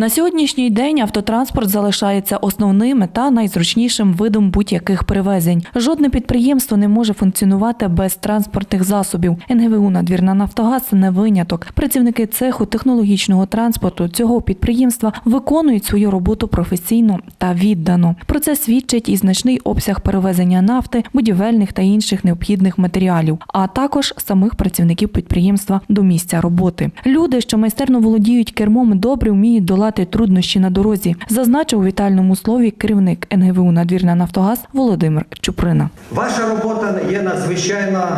На сьогоднішній день автотранспорт залишається основним та найзручнішим видом будь-яких перевезень. Жодне підприємство не може функціонувати без транспортних засобів. НГВУ «Надвірна Нафтогаз не виняток. Працівники цеху технологічного транспорту цього підприємства виконують свою роботу професійно та віддано. Про це свідчить і значний обсяг перевезення нафти, будівельних та інших необхідних матеріалів, а також самих працівників підприємства до місця роботи. Люди, що майстерно володіють кермом, добре вміють долати труднощі на дорозі, зазначив у вітальному слові керівник НГВУ «Надвірна Нафтогаз Володимир Чуприна. Ваша робота є надзвичайно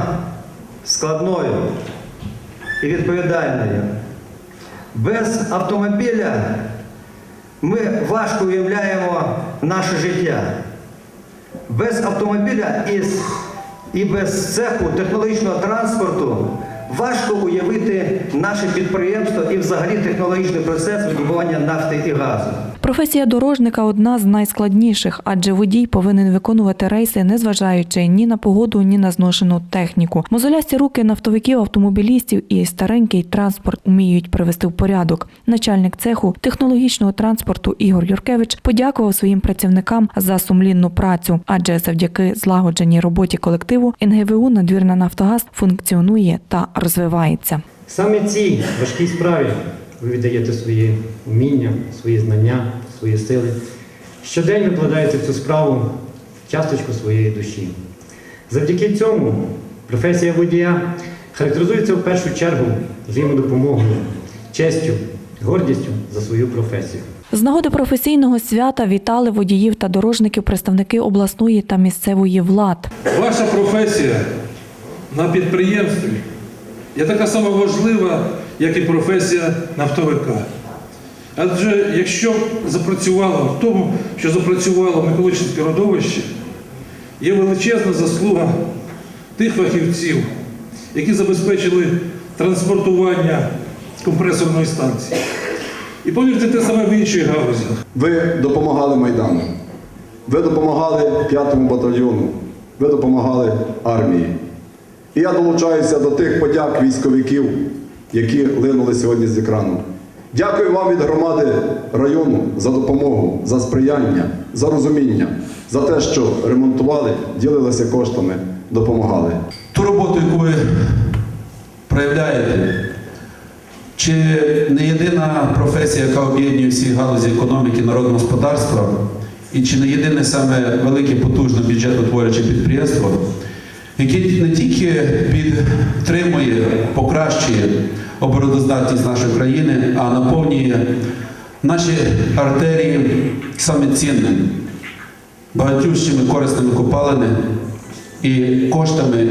складною і відповідальною. Без автомобіля ми важко уявляємо наше життя. Без автомобіля і без цеху технологічного транспорту важко уявити наше підприємство і взагалі технологічний процес видобування нафти і газу. Професія дорожника одна з найскладніших, адже водій повинен виконувати рейси, незважаючи ні на погоду, ні на зношену техніку. Мозолясті руки нафтовиків, автомобілістів і старенький транспорт вміють привести в порядок. Начальник цеху технологічного транспорту Ігор Юркевич подякував своїм працівникам за сумлінну працю, адже завдяки злагодженій роботі колективу НГВУ надвірна Нафтогаз функціонує та розвивається. Саме цій важкій справі ви віддаєте свої вміння, свої знання, свої сили. Щодень викладаєте в цю справу часточку своєї душі. Завдяки цьому професія водія характеризується в першу чергу взаємодопомогою, честю, гордістю за свою професію. З нагоди професійного свята вітали водіїв та дорожників представники обласної та місцевої влад. Ваша професія на підприємстві є така сама важлива, як і професія нафтовика. Адже якщо запрацювало в тому, що запрацювало Миколичинське родовище, є величезна заслуга тих фахівців, які забезпечили транспортування компресорної станції. І повірте, те саме в інших галузях. Ви допомагали Майдану, ви допомагали 5-му батальйону, ви допомагали армії. І я долучаюся до тих подяк військовиків, які линули сьогодні з екрану. Дякую вам від громади району за допомогу, за сприяння, за розуміння, за те, що ремонтували, ділилися коштами, допомагали. ту роботу, яку ви проявляєте, чи не єдина професія, яка об'єднує всі галузі економіки народного господарства, і чи не єдине саме велике потужне бюджетотворяче підприємство, яке не тільки підтримує, покращує обороноздатність нашої країни, а наповнює наші артерії саме цінним, багатющими корисними копалинами і коштами,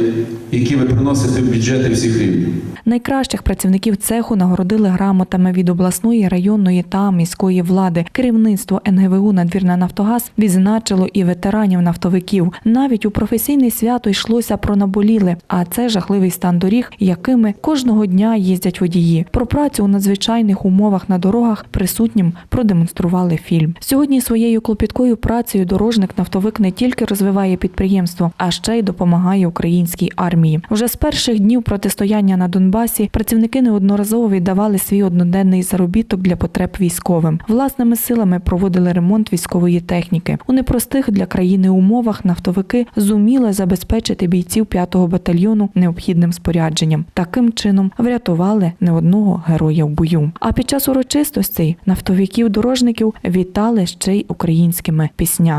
які ви приносите в бюджети всіх рівнів. Найкращих працівників цеху нагородили грамотами від обласної, районної та міської влади. Керівництво НГВУ «Надвірна Нафтогаз відзначило і ветеранів нафтовиків. Навіть у професійне свято йшлося про наболіле, а це жахливий стан доріг, якими кожного дня їздять водії. Про працю у надзвичайних умовах на дорогах присутнім продемонстрували фільм. Сьогодні своєю клопіткою працею дорожник нафтовик не тільки розвиває підприємство, а ще й допомагає українській армії. Вже з перших днів протистояння на Донбасі працівники неодноразово віддавали свій одноденний заробіток для потреб військовим. Власними силами проводили ремонт військової техніки. У непростих для країни умовах нафтовики зуміли забезпечити бійців 5-го батальйону необхідним спорядженням. Таким чином врятували не одного героя в бою. А під час урочистостей нафтовиків дорожників вітали ще й українськими піснями.